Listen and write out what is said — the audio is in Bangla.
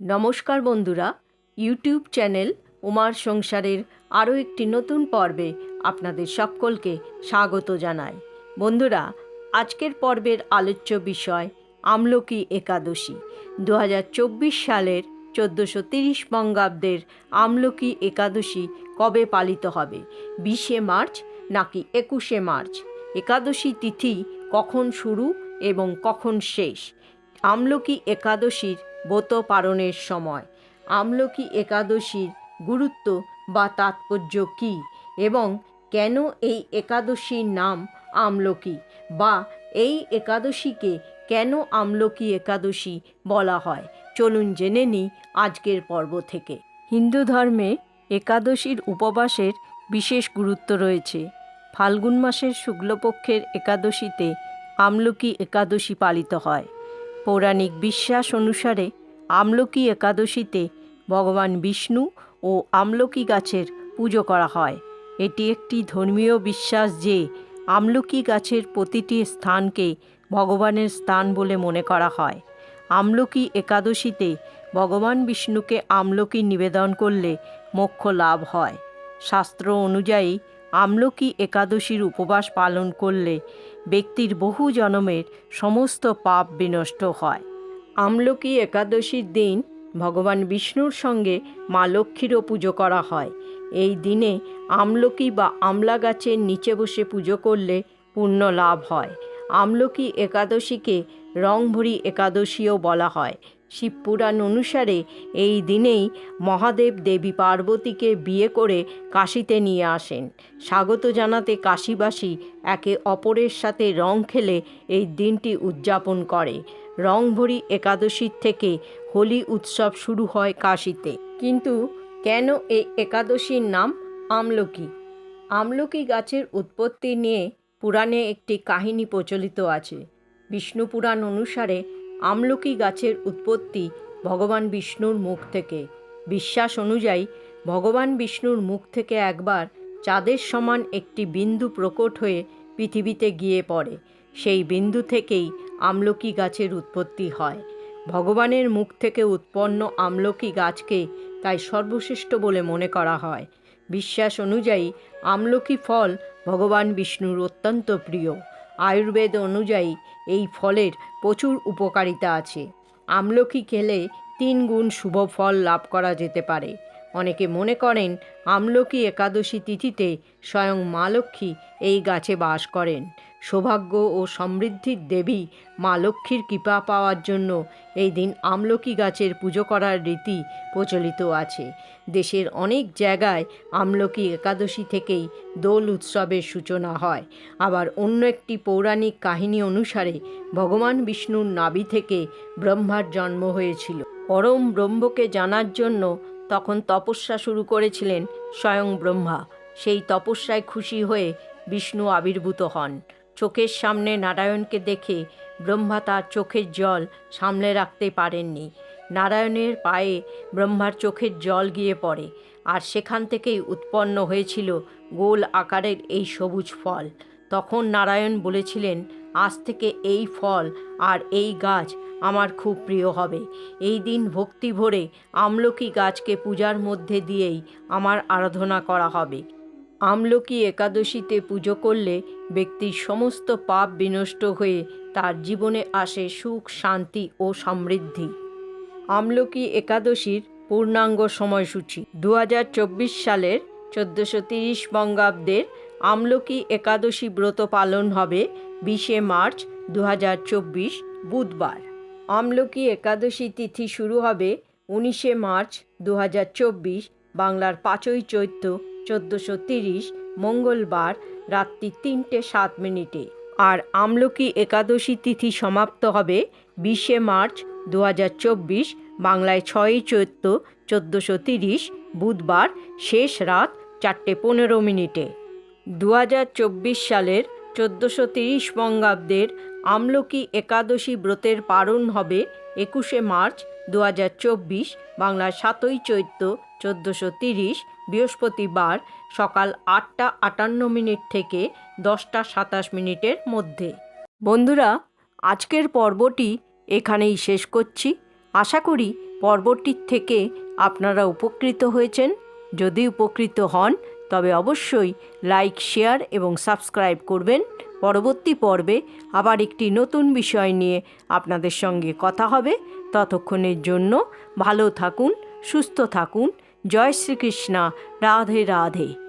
নমস্কার বন্ধুরা, ইউটিউব চ্যানেল উমার সংসারের আরও একটি নতুন পর্বে আপনাদের সকলকে স্বাগত জানাই। বন্ধুরা, আজকের পর্বের আলোচ্য বিষয় আমলকি একাদশী। দু হাজার চব্বিশ সালের চোদ্দোশো তিরিশ বঙ্গাব্দের আমলকি একাদশী কবে পালিত হবে? বিশে মার্চ নাকি একুশে মার্চ? একাদশী তিথি কখন শুরু এবং কখন শেষ? আমলকি একাদশীর ব্রত পালনের সময়। আমলকি একাদশীর গুরুত্ব বা তাৎপর্য কী এবং কেন এই একাদশীর নাম আমলকি বা এই একাদশীকে কেন আমলকি একাদশী বলা হয়? চলুন জেনে নিই আজকের পর্ব থেকে। হিন্দু ধর্মে একাদশীর উপবাসের বিশেষ গুরুত্ব রয়েছে। ফাল্গুন মাসের শুক্লপক্ষের একাদশীতে আমলকি একাদশী পালিত হয়। পৌরাণিক বিশ্বাস অনুসারে আমলকি একাদশীতে ভগবান বিষ্ণু ও আমলকি গাছের পুজো করা হয়। এটি একটি ধর্মীয় বিশ্বাস যে আমলকি গাছের প্রতিটি স্থানকে ভগবানের স্থান বলে মনে করা হয়। আমলকি একাদশীতে ভগবান বিষ্ণুকে আমলকি নিবেদন করলে মোক্ষ লাভ হয়। শাস্ত্র অনুযায়ী আমলকি একাদশীর উপবাস পালন করলে ব্যক্তির বহু জনমের সমস্ত পাপ বিনষ্ট হয়। আমলকি একাদশীর দিন ভগবান বিষ্ণুর সঙ্গে মা লক্ষ্মীরও পুজো করা হয়। এই দিনে আমলকি বা আমলা গাছের নিচে বসে পুজো করলে পুণ্য লাভ হয়। আমলকি একাদশীকে রংভরি একাদশীও বলা হয়। শিবপুরাণ অনুসারে এই দিনেই মহাদেব দেবী পার্বতীকে বিয়ে করে কাশিতে নিয়ে আসেন। স্বাগত জানাতে কাশীবাসী একে অপরের সাথে রং খেলে এই দিনটি উদযাপন করে। রংভরি একাদশীর থেকে হোলি উৎসব শুরু হয় কাশিতে। কিন্তু কেন এই একাদশীর নাম আমলকি? আমলকি গাছের উৎপত্তি নিয়ে পুরাণে একটি কাহিনী প্রচলিত আছে। বিষ্ণু পুরাণ অনুসারে আমলকি গাছের উৎপত্তি ভগবান বিষ্ণুর মুখ থেকে। বিশ্বাস অনুযায়ী, ভগবান বিষ্ণুর মুখ থেকে একবার চাঁদের সমান একটি বিন্দু প্রকট হয়ে পৃথিবীতে গিয়ে পড়ে। সেই বিন্দু থেকেই আমলকি গাছের উৎপত্তি হয়। ভগবানের মুখ থেকে উৎপন্ন আমলকি গাছকে তাই সর্বশ্রেষ্ঠ বলে মনে করা হয়। বিশ্বাস অনুযায়ী, আমলকি ফল ভগবান বিষ্ণুর অত্যন্ত প্রিয়। আয়ুর্বেদ অনুযায়ী এই ফলের প্রচুর উপকারিতা আছে। আমলকি খেলে তিন গুণ শুভ ফল লাভ করা যেতে পারে। অনেকে মনে করেন আমলকি একাদশী তিথিতে স্বয়ং মা লক্ষ্মী এই গাছে বাস করেন। সৌভাগ্য ও সমৃদ্ধির দেবী মা লক্ষ্মীর কৃপা পাওয়ার জন্য এই দিন আমলকি গাছের পুজো করার রীতি প্রচলিত আছে। দেশের অনেক জায়গায় আমলকি একাদশী থেকেই দোল উৎসবের সূচনা হয়। আবার অন্য একটি পৌরাণিক কাহিনী অনুসারে ভগবান বিষ্ণুর নাভি থেকে ব্রহ্মার জন্ম হয়েছিল। পরম ব্রহ্মকে জানার জন্য তখন তপস্যা শুরু করেছিলেন স্বয়ং ব্রহ্মা। সেই তপস্যায় খুশি হয়ে বিষ্ণু আবির্ভূত হন। চোখের সামনে নারায়ণকে দেখে ব্রহ্মা তার চোখের জল সামলে রাখতে পারেননি। নারায়ণের পায়ে ব্রহ্মার চোখের জল গিয়ে পড়ে আর সেখান থেকেই উৎপন্ন হয়েছিল গোল আকারের এই সবুজ ফল। তখন নারায়ণ বলেছিলেন আজ থেকে এই ফল আর এই গাছ আমার খুব প্রিয় হবে। এই দিন ভক্তি ভরে আমলকি গাছকে পূজার মধ্যে দিয়েই আমার আরাধনা করা হবে। আমলকি একাদশীতে পুজো করলে ব্যক্তির সমস্ত পাপ বিনষ্ট হয়ে তার জীবনে আসে সুখ, শান্তি ও সমৃদ্ধি। আমলকি একাদশীর পূর্ণাঙ্গ সময়সূচি। দু হাজার চব্বিশ সালের চোদ্দোশো তিরিশ বঙ্গাব্দের আমলকি একাদশী ব্রত পালন হবে বিশে মার্চ দু হাজার চব্বিশ বুধবার। আমলকি একাদশী তিথি শুরু হবে উনিশে মার্চ দু হাজার চব্বিশ বাংলার পাঁচই চৈত্র চোদ্দোশো তিরিশ মঙ্গলবার রাত্রি তিনটে সাত মিনিটে। আর আমলকি একাদশী তিথি সমাপ্ত হবে বিশে মার্চ দু হাজার চব্বিশ বাংলায় ছয়ই চৈত্র চোদ্দোশো তিরিশ বুধবার শেষ রাত চারটে পনেরো মিনিটে। দু হাজার চব্বিশ সালের চোদ্দোশো তিরিশ বঙ্গাব্দের আমলকি একাদশী ব্রতের পারণ হবে একুশে মার্চ দু হাজার চব্বিশ, বাংলার সাতই চৈত্র চোদ্দোশো তিরিশ, বৃহস্পতিবার সকাল আটটা আটান্ন মিনিট থেকে দশটা সাতাশ মিনিটের মধ্যে। বন্ধুরা, আজকের পর্বটি এখানেই শেষ করছি। আশা করি পর্বটির থেকে আপনারা উপকৃত হয়েছেন। যদি উপকৃত হন তবে অবশ্যই লাইক, শেয়ার এবং সাবস্ক্রাইব করবেন। পরবর্তী পর্বে আবার একটি নতুন বিষয় নিয়ে আপনাদের সঙ্গে কথা হবে। ততক্ষণের জন্য ভালো থাকুন, সুস্থ থাকুন। জয় শ্রীকৃষ্ণা। রাধে রাধে।